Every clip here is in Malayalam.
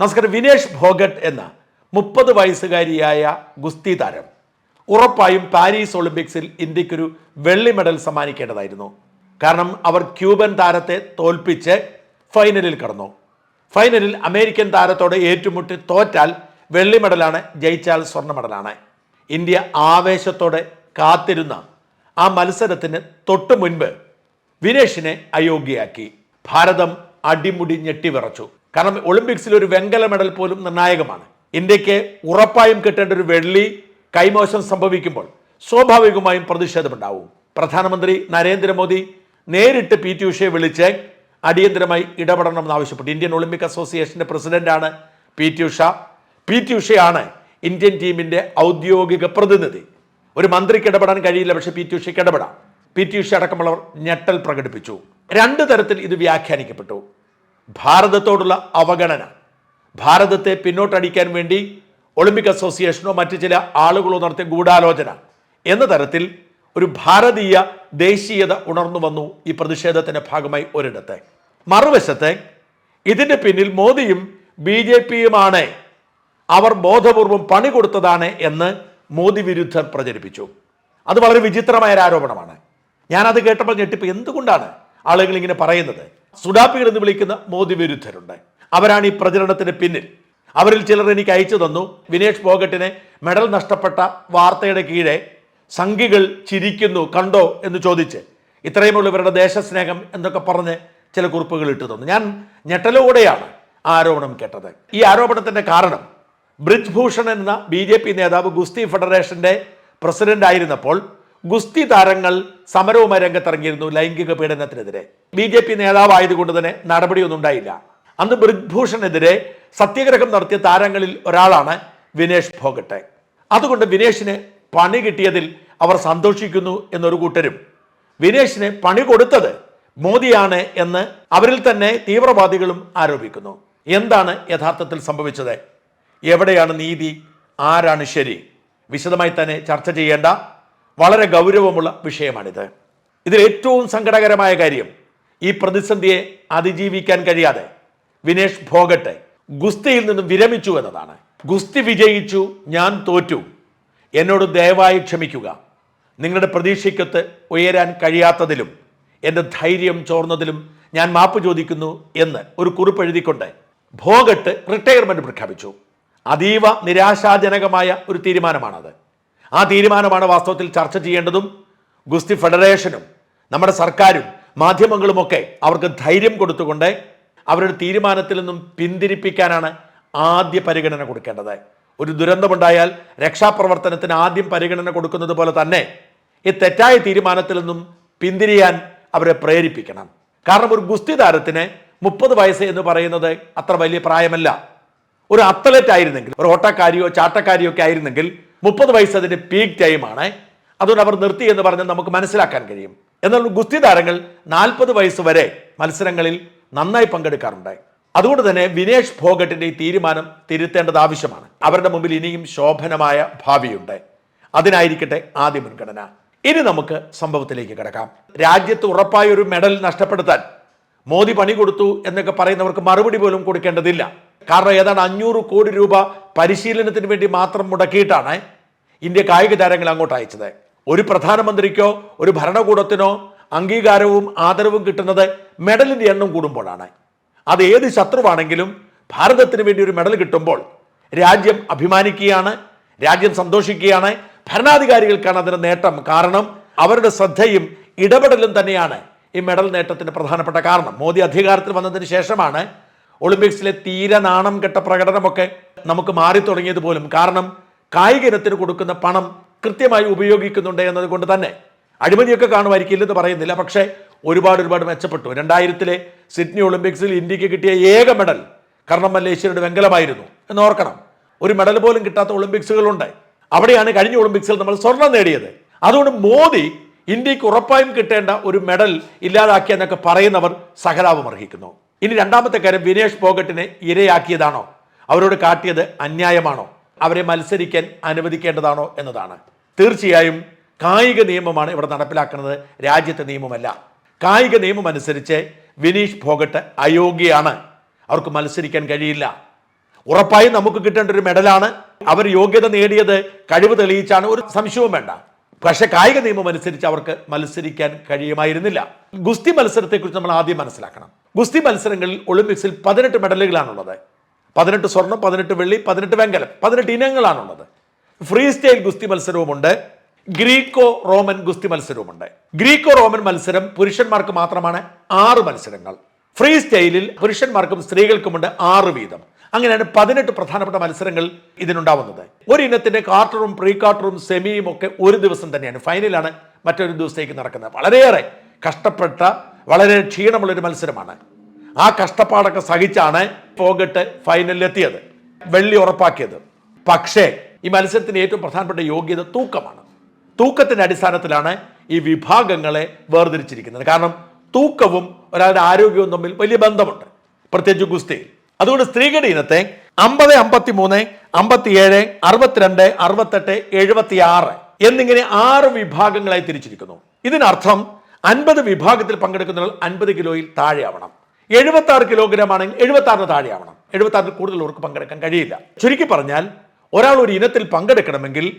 നമസ്കാരം വിനേഷ് ഭോഗട്ട് എന്ന മുപ്പത് വയസ്സുകാരിയായ ഗുസ്തി താരം ഉറപ്പായും പാരീസ് ഒളിമ്പിക്സിൽ ഇന്ത്യക്കൊരു വെള്ളി മെഡൽ സമ്മാനിക്കേണ്ടതായിരുന്നു. കാരണം അവർ ക്യൂബൻ താരത്തെ തോൽപ്പിച്ച് ഫൈനലിൽ കടന്നു. ഫൈനലിൽ അമേരിക്കൻ താരത്തോട് ഏറ്റുമുട്ടി തോറ്റാൽ വെള്ളി മെഡലാണ് ജയിച്ചാൽ സ്വർണ മെഡലാണ്. ഇന്ത്യ ആവേശത്തോടെ കാത്തിരുന്ന ആ മത്സരത്തിന് തൊട്ടു മുൻപ് വിനേഷിനെ അയോഗ്യയാക്കി. ഭാരതം അടിമുടി ഞെട്ടിവിറച്ചു കാരണം ഒളിമ്പിക്സിൽ ഒരു വെങ്കല മെഡൽ പോലും നിർണായകമാണ്. ഇന്ത്യയ്ക്ക് ഉറപ്പായും കിട്ടേണ്ട ഒരു വെള്ളി കൈമോശം സംഭവിക്കുമ്പോൾ സ്വാഭാവികമായും പ്രതിഷേധമുണ്ടാവും. പ്രധാനമന്ത്രി നരേന്ദ്രമോദി നേരിട്ട് പി ടി ഉഷയെ വിളിച്ച് അടിയന്തരമായി ഇടപെടണമെന്ന് ആവശ്യപ്പെട്ടു. ഇന്ത്യൻ ഒളിമ്പിക് അസോസിയേഷന്റെ പ്രസിഡന്റാണ് P T Usha. P T ഉഷയാണ് ഇന്ത്യൻ ടീമിന്റെ ഔദ്യോഗിക പ്രതിനിധി. ഒരു മന്ത്രിക്ക് ഇടപെടാൻ കഴിയില്ല പക്ഷേ പി ടി ഉഷയ്ക്ക് ഇടപെടാം. പി ടി ഉഷ അടക്കമുള്ളവർ ഞെട്ടൽ പ്രകടിപ്പിച്ചു. രണ്ട് തരത്തിൽ ഇത് വ്യാഖ്യാനിക്കപ്പെട്ടു. ഭാരതത്തോടുള്ള അവഗണന. ഭാരതത്തെ പിന്നോട്ടടിക്കാൻ വേണ്ടി ഒളിമ്പിക് അസോസിയേഷനോ മറ്റു ചില ആളുകളോ നടത്തിയ ഗൂഢാലോചന എന്ന തരത്തിൽ ഒരു ഭാരതീയ ദേശീയത ഉണർന്നു വന്നു ഈ പ്രതിഷേധത്തിന്റെ ഭാഗമായി ഒരിടത്ത്. മറുവശത്തെ ഇതിന്റെ പിന്നിൽ മോദിയും ബി ജെ പിയുമാണ് അവർ ബോധപൂർവം പണി കൊടുത്തതാണ് എന്ന് മോദി വിരുദ്ധർ പ്രചരിപ്പിച്ചു. അത് വളരെ വിചിത്രമായ ഒരു ആരോപണമാണ്. ഞാനത് കേട്ടപ്പോൾ ഞെട്ടിപ്പ്. എന്തുകൊണ്ടാണ് ആളുകൾ ഇങ്ങനെ പറയുന്നത്? സുഡാപ്പികൾ എന്ന് വിളിക്കുന്ന മോദി വിരുദ്ധരുണ്ട്. അവരാണ് ഈ പ്രചരണത്തിന് പിന്നിൽ. അവരിൽ ചിലർ എനിക്ക് അയച്ചു തന്നു. വിനേഷ് ഫോഗട്ടിന് മെഡൽ നഷ്ടപ്പെട്ട വാർത്തയുടെ കീഴെ സംഘികൾ ചിരിക്കുന്നു കണ്ടോ എന്ന് ചോദിച്ച് ഇത്രയുമുള്ള ഇവരുടെ ദേശസ്നേഹം എന്നൊക്കെ പറഞ്ഞ് ചില കുറിപ്പുകൾ ഇട്ടു തന്നു. ഞാൻ ഞെട്ടലോടെയാണ് ആരോപണം കേട്ടത്. ഈ ആരോപണത്തിന്റെ കാരണം ബ്രിജ് ഭൂഷൺ എന്ന ബി നേതാവ് ഗുസ്തി ഫെഡറേഷന്റെ പ്രസിഡന്റ് ആയിരുന്നപ്പോൾ ഗുസ്തി താരങ്ങൾ സമരവുമായി രംഗത്തിറങ്ങിയിരുന്നു ലൈംഗിക പീഡനത്തിനെതിരെ. ബി ജെ പി നേതാവായതുകൊണ്ട് തന്നെ നടപടിയൊന്നും ഉണ്ടായില്ല. അന്ന് ബ്രിജ്ഭൂഷണെതിരെ സത്യഗ്രഹം നടത്തിയ താരങ്ങളിൽ ഒരാളാണ് വിനേഷ് ഭോഗട്ടെ. അതുകൊണ്ട് വിനേഷിന് പണി കിട്ടിയതിൽ അവർ സന്തോഷിക്കുന്നു എന്നൊരു കൂട്ടരും. വിനേഷിന് പണി കൊടുത്തത് മോദിയാണ് എന്ന് അവരിൽ തന്നെ തീവ്രവാദികളും ആരോപിക്കുന്നു. എന്താണ് യഥാർത്ഥത്തിൽ സംഭവിച്ചത്? എവിടെയാണ് നീതി? ആരാണ് ശരി? വിശദമായി തന്നെ ചർച്ച ചെയ്യേണ്ട വളരെ ഗൗരവമുള്ള വിഷയമാണിത്. ഇതിൽ ഏറ്റവും സങ്കടകരമായ കാര്യം ഈ പ്രതിസന്ധിയെ അതിജീവിക്കാൻ കഴിയാതെ വിനേഷ് ഭോഗട്ടെ ഗുസ്തിയിൽ നിന്നും വിരമിച്ചു എന്നതാണ്. ഗുസ്തി വിജയിച്ചു ഞാൻ തോറ്റു. എന്നോട് ദയവായി ക്ഷമിക്കുക. നിങ്ങളുടെ പ്രതീക്ഷയ്ക്കൊത്ത് ഉയരാൻ കഴിയാത്തതിലും എന്റെ ധൈര്യം ചോർന്നതിലും ഞാൻ മാപ്പ് ചോദിക്കുന്നു എന്ന് ഒരു കുറിപ്പ് എഴുതിക്കൊണ്ട് ഭോഗട്ട് റിട്ടയർമെന്റ് പ്രഖ്യാപിച്ചു. അതീവ നിരാശാജനകമായ ഒരു തീരുമാനമാണത്. ആ തീരുമാനമാണ് വാസ്തവത്തിൽ ചർച്ച ചെയ്യേണ്ടതും ഗുസ്തി ഫെഡറേഷനും നമ്മുടെ സർക്കാരും മാധ്യമങ്ങളുമൊക്കെ അവർക്ക് ധൈര്യം കൊടുത്തുകൊണ്ട് അവരുടെ തീരുമാനത്തിൽ നിന്നും പിന്തിരിപ്പിക്കാനാണ് ആദ്യ പരിഗണന കൊടുക്കേണ്ടത്. ഒരു ദുരന്തമുണ്ടായാൽ രക്ഷാപ്രവർത്തനത്തിന് ആദ്യം പരിഗണന കൊടുക്കുന്നത് പോലെ തന്നെ ഈ തെറ്റായ തീരുമാനത്തിൽ നിന്നും പിന്തിരിയാൻ അവരെ പ്രേരിപ്പിക്കണം. കാരണം ഒരു ഗുസ്തി താരത്തിന് മുപ്പത് വയസ്സ് എന്ന് പറയുന്നത് അത്ര വലിയ പ്രായമല്ല. ഒരു അത്ലറ്റ് ആയിരുന്നെങ്കിൽ ഒരു ഓട്ടക്കാരിയോ ചാട്ടക്കാരിയോ ഒക്കെ ആയിരുന്നെങ്കിൽ മുപ്പത് വയസ്സ് അതിന്റെ പീക്ക് ടൈമാണ് അതുകൊണ്ട് അവർ നിർത്തി എന്ന് പറഞ്ഞാൽ നമുക്ക് മനസ്സിലാക്കാൻ കഴിയും. എന്നാൽ ഗുസ്തി താരങ്ങൾ നാൽപ്പത് വയസ്സ് വരെ മത്സരങ്ങളിൽ നന്നായി പങ്കെടുക്കാറുണ്ട്. അതുകൊണ്ട് തന്നെ വിനേഷ് ഫോഗട്ടിന്റെ ഈ തീരുമാനം തിരുത്തേണ്ടത് ആവശ്യമാണ്. അവരുടെ മുമ്പിൽ ഇനിയും ശോഭനമായ ഭാവിയുണ്ട്. അതിനായിരിക്കട്ടെ ആദ്യ മുൻഗണന. ഇനി നമുക്ക് സംഭവത്തിലേക്ക് കിടക്കാം. രാജ്യത്ത് ഉറപ്പായ ഒരു മെഡൽ നഷ്ടപ്പെടുത്താൻ മോദി പണി കൊടുത്തു എന്നൊക്കെ പറയുന്നവർക്ക് മറുപടി പോലും കൊടുക്കേണ്ടതില്ല. കാരണം ഏതാണ്ട് അഞ്ഞൂറ് കോടി രൂപ പരിശീലനത്തിന് വേണ്ടി മാത്രം മുടക്കിയിട്ടാണ് ഇന്ത്യ കായിക താരങ്ങൾ അങ്ങോട്ട് അയച്ചത്. ഒരു പ്രധാനമന്ത്രിക്കോ ഒരു ഭരണകൂടത്തിനോ അംഗീകാരവും ആദരവും കിട്ടുന്നത് മെഡലിന്റെ എണ്ണം കൂടുമ്പോഴാണ്. അത് ഏത് ശത്രുവാണെങ്കിലും ഭാരതത്തിന് വേണ്ടി ഒരു മെഡൽ കിട്ടുമ്പോൾ രാജ്യം അഭിമാനിക്കുകയാണ് രാജ്യം സന്തോഷിക്കുകയാണ് ഭരണാധികാരികൾക്കാണ് അതിന്റെ നേട്ടം കാരണം അവരുടെ ശ്രദ്ധയും ഇടപെടലും തന്നെയാണ് ഈ മെഡൽ നേട്ടത്തിന് പ്രധാനപ്പെട്ട കാരണം. മോദി അധികാരത്തിൽ വന്നതിന് ശേഷമാണ് ഒളിമ്പിക്സിലെ തീരെ നാണം കെട്ട പ്രകടനമൊക്കെ നമുക്ക് മാറി തുടങ്ങിയത് പോലും കാരണം കായിക ഇനത്തിന് കൊടുക്കുന്ന പണം കൃത്യമായി ഉപയോഗിക്കുന്നുണ്ട് എന്നതുകൊണ്ട് തന്നെ അഴിമതിയൊക്കെ കാണുമായിരിക്കില്ലെന്ന് പറയുന്നില്ല. പക്ഷേ ഒരുപാട് ഒരുപാട് മെച്ചപ്പെട്ടു. രണ്ടായിരത്തിലെ സിഡ്നി ഒളിമ്പിക്സിൽ ഇന്ത്യയ്ക്ക് കിട്ടിയ ഏക മെഡൽ കർണം മല്ലേശ്വരയുടെ വെങ്കലമായിരുന്നു. എന്ന് ഓർക്കണം. ഒരു മെഡൽ പോലും കിട്ടാത്ത ഒളിമ്പിക്സുകളുണ്ട്. അവിടെയാണ് കഴിഞ്ഞ ഒളിമ്പിക്സിൽ നമ്മൾ സ്വർണം നേടിയത്. അതുകൊണ്ട് മോദി ഇന്ത്യയ്ക്ക് ഉറപ്പായും കിട്ടേണ്ട ഒരു മെഡൽ ഇല്ലാതാക്കിയെന്നൊക്കെ പറയുന്നവർ സഹതാപം അർഹിക്കുന്നു ഇനി രണ്ടാമത്തെ കാര്യം വിനേഷ് പോകട്ടിനെ ഇരയാക്കിയതാണോ? അവരോട് കാട്ടിയത് അന്യായമാണോ? അവരെ മത്സരിക്കാൻ അനുവദിക്കേണ്ടതാണോ എന്നതാണ്. തീർച്ചയായും കായിക നിയമമാണ് ഇവിടെ നടപ്പിലാക്കുന്നത്. രാജ്യത്തെ നിയമമല്ല. കായിക നിയമം അനുസരിച്ച് വിനീഷ് ഫോഗട്ട് അയോഗ്യയാണ്. അവർക്ക് മത്സരിക്കാൻ കഴിയില്ല. ഉറപ്പായും നമുക്ക് കിട്ടേണ്ട ഒരു മെഡലാണ്. അവർ യോഗ്യത നേടിയത് കഴിവ് തെളിയിച്ചാണ്. ഒരു സംശയവും വേണ്ട. പക്ഷേ കായിക നിയമം അനുസരിച്ച് അവർക്ക് മത്സരിക്കാൻ കഴിയുമായിരുന്നില്ല. ഗുസ്തി മത്സരത്തെക്കുറിച്ച് നമ്മൾ ആദ്യം മനസ്സിലാക്കണം. ഗുസ്തി മത്സരങ്ങളിൽ ഒളിമ്പിക്സിൽ പതിനെട്ട് മെഡലുകളാണുള്ളത്. പതിനെട്ട് സ്വർണം പതിനെട്ട് വെള്ളി പതിനെട്ട് വെങ്കലം പതിനെട്ട് ഇനങ്ങളാണുള്ളത്. ഫ്രീ സ്റ്റൈൽ ഗുസ്തി മത്സരവുമുണ്ട്. ഗ്രീക്കോ റോമൻ ഗുസ്തി മത്സരവുമുണ്ട്. ഗ്രീക്കോ റോമൻ മത്സരം പുരുഷന്മാർക്ക് മാത്രമാണ് ആറ് മത്സരങ്ങൾ. ഫ്രീ സ്റ്റൈലിൽ പുരുഷന്മാർക്കും സ്ത്രീകൾക്കുമുണ്ട് ആറ് വീതം. അങ്ങനെയാണ് പതിനെട്ട് പ്രധാനപ്പെട്ട മത്സരങ്ങൾ ഇതിനുണ്ടാവുന്നത്. ഒരു ഇനത്തിന്റെ കാർട്ടറും പ്രീ കാർട്ടറും സെമിയും ഒക്കെ ഒരു ദിവസം തന്നെയാണ്. ഫൈനലാണ് മറ്റൊരു ദിവസത്തേക്ക് നടക്കുന്നത്. വളരെയേറെ കഷ്ടപ്പെട്ട വളരെ ക്ഷീണമുള്ളൊരു മത്സരമാണ്. ആ കഷ്ടപ്പാടൊക്കെ സഹിച്ചാണ് പോകട്ട് ഫൈനലിലെത്തിയത്. വെള്ളി ഉറപ്പാക്കിയത്. പക്ഷേ ഈ മത്സരത്തിന് ഏറ്റവും പ്രധാനപ്പെട്ട യോഗ്യത തൂക്കമാണ്. തൂക്കത്തിന്റെ അടിസ്ഥാനത്തിലാണ് ഈ വിഭാഗങ്ങളെ വേർതിരിച്ചിരിക്കുന്നത്. കാരണം തൂക്കവും ഒരാളുടെ ആരോഗ്യവും തമ്മിൽ വലിയ ബന്ധമുണ്ട് പ്രത്യേകിച്ച് ഗുസ്തിയിൽ. അതുകൊണ്ട് സ്ത്രീകളുടെ ഇനത്തെ അമ്പത് അമ്പത്തി മൂന്ന് അമ്പത്തിയേഴ് അറുപത്തിരണ്ട് അറുപത്തെട്ട് എഴുപത്തി ആറ് എന്നിങ്ങനെ ആറ് വിഭാഗങ്ങളായി തിരിച്ചിരിക്കുന്നു. ഇതിനർത്ഥം അൻപത് വിഭാഗത്തിൽ പങ്കെടുക്കുന്നവർ അൻപത് കിലോയിൽ താഴെ ആവണം എഴുപത്തി ആറ് കിലോഗ്രാം ആണെങ്കിൽ എഴുപത്തി ആറിന് താഴെ ആവണം എഴുപത്തി ആറിൽ കൂടുതലുള്ളവർക്ക് പങ്കെടുക്കാൻ കഴിയില്ല. ചുരുക്കി പറഞ്ഞാൽ ഒരാൾ ഒരു ഇനത്തിൽ പങ്കെടുക്കണമെങ്കിൽ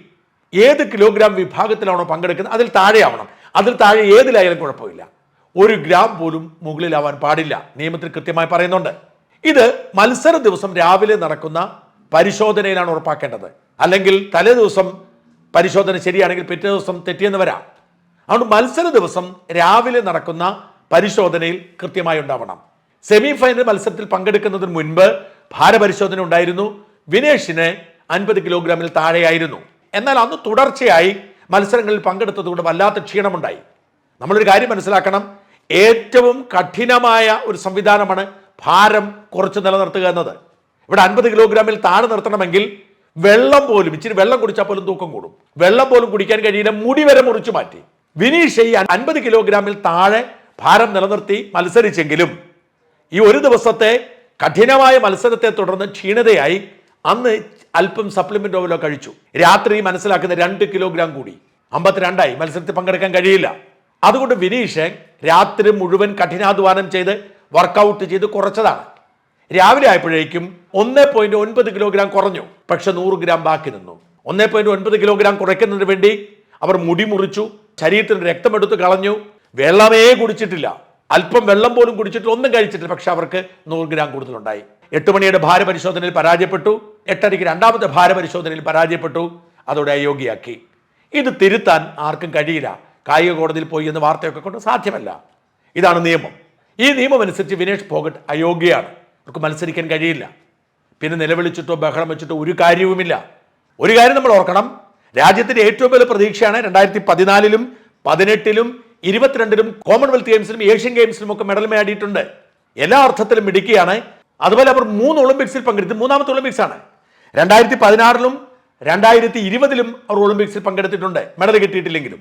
ഏത് കിലോഗ്രാം വിഭാഗത്തിലാണോ പങ്കെടുക്കുന്നത് അതിൽ താഴെ ആവണം അതിൽ താഴെ ഏതിലായാലും കുഴപ്പമില്ല. ഒരു ഗ്രാം പോലും മുകളിലാവാൻ പാടില്ല. നിയമത്തിൽ കൃത്യമായി പറയുന്നുണ്ട്. ഇത് മത്സര ദിവസം രാവിലെ നടക്കുന്ന പരിശോധനയിലാണ് ഉറപ്പാക്കേണ്ടത്. അല്ലെങ്കിൽ തലേ ദിവസം പരിശോധന ശരിയാണെങ്കിൽ പിറ്റേ ദിവസം തെറ്റിയെന്ന് വരാം. അതുകൊണ്ട് മത്സര ദിവസം രാവിലെ നടക്കുന്ന പരിശോധനയിൽ കൃത്യമായി ഉണ്ടാവണം. സെമി ഫൈനൽ മത്സരത്തിൽ പങ്കെടുക്കുന്നതിന് മുൻപ് ഭാരപരിശോധന ഉണ്ടായിരുന്നു. വിനേഷിന് അൻപത് കിലോഗ്രാമിൽ താഴെയായിരുന്നു. എന്നാൽ അന്ന് തുടർച്ചയായി മത്സരങ്ങളിൽ പങ്കെടുത്തതുകൊണ്ട് വല്ലാത്ത ക്ഷീണമുണ്ടായി. നമ്മളൊരു കാര്യം മനസ്സിലാക്കണം. ഏറ്റവും കഠിനമായ ഒരു സംവിധാനമാണ് ഭാരം കുറച്ച് നിലനിർത്തുക എന്നത്. ഇവിടെ അൻപത് കിലോഗ്രാമിൽ താഴെ നിർത്തണമെങ്കിൽ വെള്ളം പോലും ഇച്ചിരി വെള്ളം കുടിച്ചാൽ പോലും തൂക്കം കൂടും. വെള്ളം പോലും കുടിക്കാൻ കഴിയില്ല. മുടി വരെ മുറിച്ചു മാറ്റി. വിനീഷ് ഈ അൻപത് കിലോഗ്രാമിൽ താഴെ ഭാരം നിലനിർത്തി മത്സരിച്ചെങ്കിലും ഈ ഒരു ദിവസത്തെ കഠിനമായ മത്സരത്തെ തുടർന്ന് ക്ഷീണതയായി അന്ന് അല്പം സപ്ലിമെന്റ് ഓവലോ കഴിച്ചു. രാത്രി മനസ്സിലാക്കുന്ന രണ്ട് കിലോഗ്രാം കൂടി. അമ്പത്തിരണ്ടായി. മത്സരത്തിൽ പങ്കെടുക്കാൻ കഴിയില്ല. അതുകൊണ്ട് വിനീഷ് രാത്രി മുഴുവൻ കഠിനാധ്വാനം ചെയ്ത് വർക്കൗട്ട് ചെയ്ത് കുറച്ചതാണ്. രാവിലെ ആയപ്പോഴേക്കും ഒന്ന് പോയിന്റ് ഒൻപത് കിലോഗ്രാം കുറഞ്ഞു. പക്ഷെ നൂറ് ഗ്രാം ബാക്കി നിന്നു. ഒന്ന് പോയിന്റ് ഒൻപത് കിലോഗ്രാം കുറയ്ക്കുന്നതിന് വേണ്ടി അവർ മുടി മുറിച്ചു. ശരീരത്തിന് രക്തമെടുത്ത് കളഞ്ഞു. വെള്ളമേ കുടിച്ചിട്ടില്ല. അല്പം വെള്ളം പോലും കുടിച്ചിട്ടില്ല. ഒന്നും കഴിച്ചിട്ടില്ല. പക്ഷെ അവർക്ക് നൂറ് ഗ്രാം കൂടുതലുണ്ടായി. എട്ട് മണിയുടെ ഭാരപരിശോധനയിൽ പരാജയപ്പെട്ടു. എട്ടരയ്ക്ക് രണ്ടാമത്തെ ഭാരപരിശോധനയിൽ പരാജയപ്പെട്ടു. അതോടെ അയോഗ്യയാക്കി. ഇത് തിരുത്താൻ ആർക്കും കഴിയില്ല. കായിക കോടതിയിൽ പോയി എന്ന് വാർത്തയൊക്കെ കൊണ്ട് സാധ്യമല്ല. ഇതാണ് നിയമം. ഈ നിയമം അനുസരിച്ച് വിനേഷ് ഫോഗട്ട് അയോഗ്യയാണ്. അവർക്ക് മത്സരിക്കാൻ കഴിയില്ല. പിന്നെ നിലവിളിച്ചിട്ടോ ബഹളം വെച്ചിട്ടോ ഒരു കാര്യവുമില്ല. ഒരു കാര്യം നമ്മൾ ഓർക്കണം. രാജ്യത്തിന്റെ ഏറ്റവും വലിയ പ്രതീക്ഷയാണ് രണ്ടായിരത്തി പതിനാലിലും പതിനെട്ടിലും ഇരുപത്തിരണ്ടിലും കോമൺവെൽത്ത് ഗെയിംസിലും ഏഷ്യൻ ഗെയിംസിലും ഒക്കെ മെഡൽ നേടിയിട്ടുണ്ട്. എല്ലാ അർത്ഥത്തിലും മിടുക്കിയാണ്. അതുപോലെ അവർ മൂന്ന് ഒളിമ്പിക്സിൽ പങ്കെടുത്തു മൂന്നാമത്തെ ഒളിമ്പിക്സ് ആണ് രണ്ടായിരത്തി പതിനാറിലും രണ്ടായിരത്തി ഇരുപതിലും അവർ ഒളിമ്പിക്സിൽ പങ്കെടുത്തിട്ടുണ്ട്. മെഡൽ കിട്ടിയിട്ടില്ലെങ്കിലും.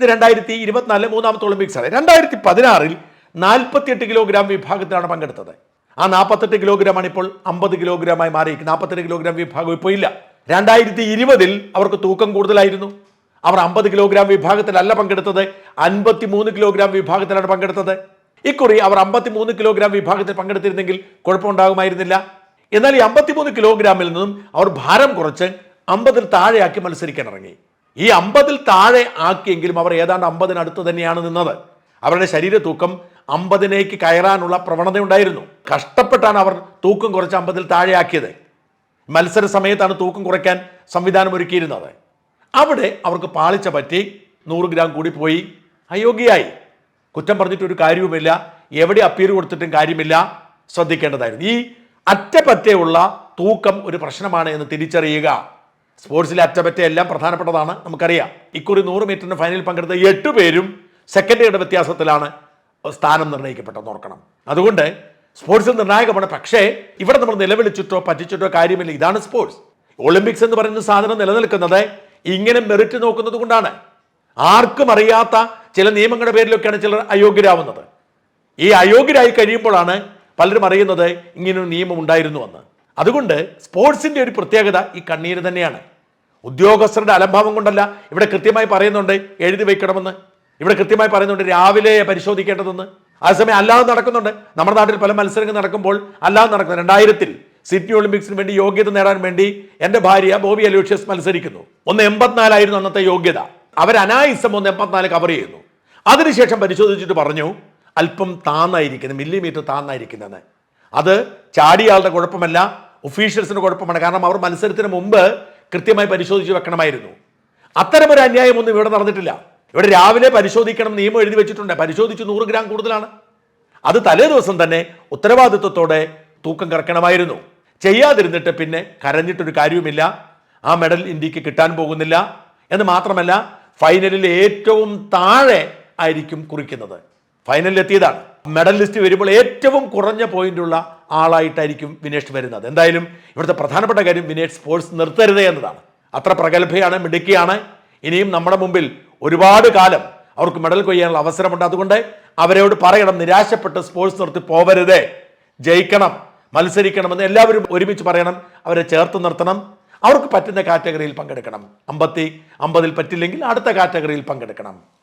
ഇത് രണ്ടായിരത്തി ഇരുപത്തിനാലിലെ മൂന്നാമത്തെ ഒളിമ്പിക്സ് ആണ് രണ്ടായിരത്തി പതിനാറിൽ നാൽപ്പത്തിയെട്ട് കിലോഗ്രാം വിഭാഗത്തിലാണ് പങ്കെടുത്തത്. ആ നാൽപ്പത്തെട്ട് കിലോഗ്രാമാണ് ഇപ്പോൾ അമ്പത് കിലോഗ്രാമായി മാറി നാൽപ്പത്തെട്ട് കിലോഗ്രാം വിഭാഗം ഇപ്പോൾ ഇല്ല. രണ്ടായിരത്തി ഇരുപതിൽ അവർക്ക് തൂക്കം കൂടുതലായിരുന്നു. അവർ അമ്പത് കിലോഗ്രാം വിഭാഗത്തിലല്ല പങ്കെടുത്തത്. അൻപത്തി മൂന്ന് കിലോഗ്രാം വിഭാഗത്തിലാണ് പങ്കെടുത്തത്. ഇക്കുറി അവർ അമ്പത്തി മൂന്ന് കിലോഗ്രാം വിഭാഗത്തിൽ പങ്കെടുത്തിരുന്നെങ്കിൽ കുഴപ്പമുണ്ടാകുമായിരുന്നില്ല. എന്നാൽ ഈ അമ്പത്തിമൂന്ന് കിലോഗ്രാമിൽ നിന്നും അവർ ഭാരം കുറച്ച് അമ്പതിൽ താഴെയാക്കി മത്സരിക്കാൻ ഇറങ്ങി ഈ അമ്പതിൽ താഴെ ആക്കിയെങ്കിലും അവർ ഏതാണ്ട് അമ്പതിനടുത്ത് തന്നെയാണ് നിന്നത്. അവരുടെ ശരീര തൂക്കം അമ്പതിനേക്ക് കയറാനുള്ള പ്രവണതയുണ്ടായിരുന്നു. കഷ്ടപ്പെട്ടാണ് അവർ തൂക്കം കുറച്ച് അമ്പതിൽ താഴെയാക്കിയത്. മത്സര സമയത്താണ് തൂക്കം കുറയ്ക്കാൻ സംവിധാനം ഒരുക്കിയിരുന്നത്. അവിടെ അവർക്ക് പാളിച്ച പറ്റി നൂറ് ഗ്രാം കൂടി പോയി. അയോഗ്യയായി. കുറ്റം പറഞ്ഞിട്ട് ഒരു കാര്യവുമില്ല. എവിടെ അപ്പീൽ കൊടുത്തിട്ടും കാര്യമില്ല. ശ്രദ്ധിക്കേണ്ടതായിരുന്നു. ഈ അറ്റപറ്റയുള്ള തൂക്കം ഒരു പ്രശ്നമാണ് എന്ന് തിരിച്ചറിയുക. സ്പോർട്സിലെ അറ്റപറ്റ എല്ലാം പ്രധാനപ്പെട്ടതാണ്. നമുക്കറിയാം. ഇക്കുറി നൂറ് മീറ്ററിന് ഫൈനലിൽ പങ്കെടുത്ത എട്ട് പേരും സെക്കൻഡുകളുടെ വ്യത്യാസത്തിലാണ് സ്ഥാനം നിർണയിക്കപ്പെട്ടെന്ന് ഓർക്കണം. അതുകൊണ്ട് സ്പോർട്സിൽ നിർണായകമാണ്. പക്ഷേ ഇവിടെ നമ്മൾ നിലവിളിച്ചിട്ടോ പറ്റിച്ചിട്ടോ കാര്യമില്ല. ഇതാണ് സ്പോർട്സ്. ഒളിമ്പിക്സ് എന്ന് പറയുന്ന സാധനം നിലനിൽക്കുന്നത് ഇങ്ങനെ മെറിറ്റ് നോക്കുന്നത് കൊണ്ടാണ്. ആർക്കും അറിയാത്ത ചില നിയമങ്ങളുടെ പേരിലൊക്കെയാണ് ചിലർ അയോഗ്യരാവുന്നത്. ഈ അയോഗ്യരായി കഴിയുമ്പോഴാണ് പലരും അറിയുന്നത് ഇങ്ങനൊരു നിയമം ഉണ്ടായിരുന്നു ഉണ്ടായിരുന്നുവെന്ന് അതുകൊണ്ട് സ്പോർട്സിന്റെ ഒരു പ്രത്യേകത ഈ കണ്ണീര് തന്നെയാണ്. ഉദ്യോഗസ്ഥരുടെ അലംഭാവം കൊണ്ടല്ല ഇവിടെ കൃത്യമായി പറയുന്നുണ്ട് എഴുതി വയ്ക്കണമെന്ന്. ഇവിടെ കൃത്യമായി പറയുന്നുണ്ട് രാവിലെ പരിശോധിക്കേണ്ടതെന്ന്. അതേസമയം അല്ലാതെ നടക്കുന്നുണ്ട്. നമ്മുടെ നാട്ടിൽ പല മത്സരങ്ങൾ നടക്കുമ്പോൾ അല്ലാതെ നടക്കുന്നു രണ്ടായിരത്തിൽ സിഡ്നി ഒളിമ്പിക്സിന് വേണ്ടി യോഗ്യത നേടാൻ വേണ്ടി എന്റെ ഭാര്യ ബോബി അലൂഷ്യസ് മത്സരിക്കുന്നു. ഒന്ന് എൺപത്തിനാലായിരുന്നു അന്നത്തെ യോഗ്യത. അവർ അനായിസം ഒന്ന് എൺപത്തിനാല് കവർ ചെയ്യുന്നു. അതിനുശേഷം പരിശോധിച്ചിട്ട് പറഞ്ഞു അല്പം താന്നായിരിക്കുന്നു മില്ലിമീറ്റർ താന്നായിരിക്കുന്നതെന്ന് അത് ചാടിയാളുടെ കുഴപ്പമല്ല ഒഫീഷ്യൽസിന് കുഴപ്പമാണ്. കാരണം അവർ മത്സരത്തിന് മുമ്പ് കൃത്യമായി പരിശോധിച്ച് വെക്കണമായിരുന്നു. അത്തരമൊരു അന്യായമൊന്നും ഇവിടെ നടന്നിട്ടില്ല. ഇവിടെ രാവിലെ പരിശോധിക്കണം നിയമം എഴുതി വെച്ചിട്ടുണ്ട്. പരിശോധിച്ച് നൂറ് ഗ്രാം കൂടുതലാണ്. അത് തലേ ദിവസം തന്നെ ഉത്തരവാദിത്വത്തോടെ തൂക്കം കറക്കണമായിരുന്നു. ചെയ്യാതിരുന്നിട്ട് പിന്നെ കരഞ്ഞിട്ടൊരു കാര്യവുമില്ല. ആ മെഡൽ ഇന്ത്യയ്ക്ക് കിട്ടാൻ പോകുന്നില്ല. എന്ന് മാത്രമല്ല ഫൈനലിൽ ഏറ്റവും താഴെ ആയിരിക്കും കുറിക്കുന്നത്. ഫൈനലിൽ എത്തിയതാണ്. മെഡൽ ലിസ്റ്റ് വരുമ്പോൾ ഏറ്റവും കുറഞ്ഞ പോയിന്റുള്ള ആളായിട്ടായിരിക്കും വിനേഷ് വരുന്നത്. എന്തായാലും ഇവിടുത്തെ പ്രധാനപ്പെട്ട കാര്യം വിനേഷ് സ്പോർട്സ് നിർത്തരുത് എന്നതാണ്. അത്ര പ്രഗത്ഭയാണ് മിടുക്കിയാണ്. ഇനിയും നമ്മുടെ മുമ്പിൽ ഒരുപാട് കാലം അവർക്ക് മെഡൽ കൊയ്യാനുള്ള അവസരമുണ്ട്. അതുകൊണ്ട് അവരോട് പറയണം നിരാശപ്പെട്ട് സ്പോർട്സ് നിർത്തി പോവരുതേ. ജയിക്കണം മത്സരിക്കണമെന്ന് എല്ലാവരും ഒരുമിച്ച് പറയണം. അവരെ ചേർത്ത് നിർത്തണം. അവർക്ക് പറ്റുന്ന കാറ്റഗറിയിൽ പങ്കെടുക്കണം. അമ്പത്തി അമ്പതിൽ പറ്റില്ലെങ്കിൽ അടുത്ത കാറ്റഗറിയിൽ പങ്കെടുക്കണം.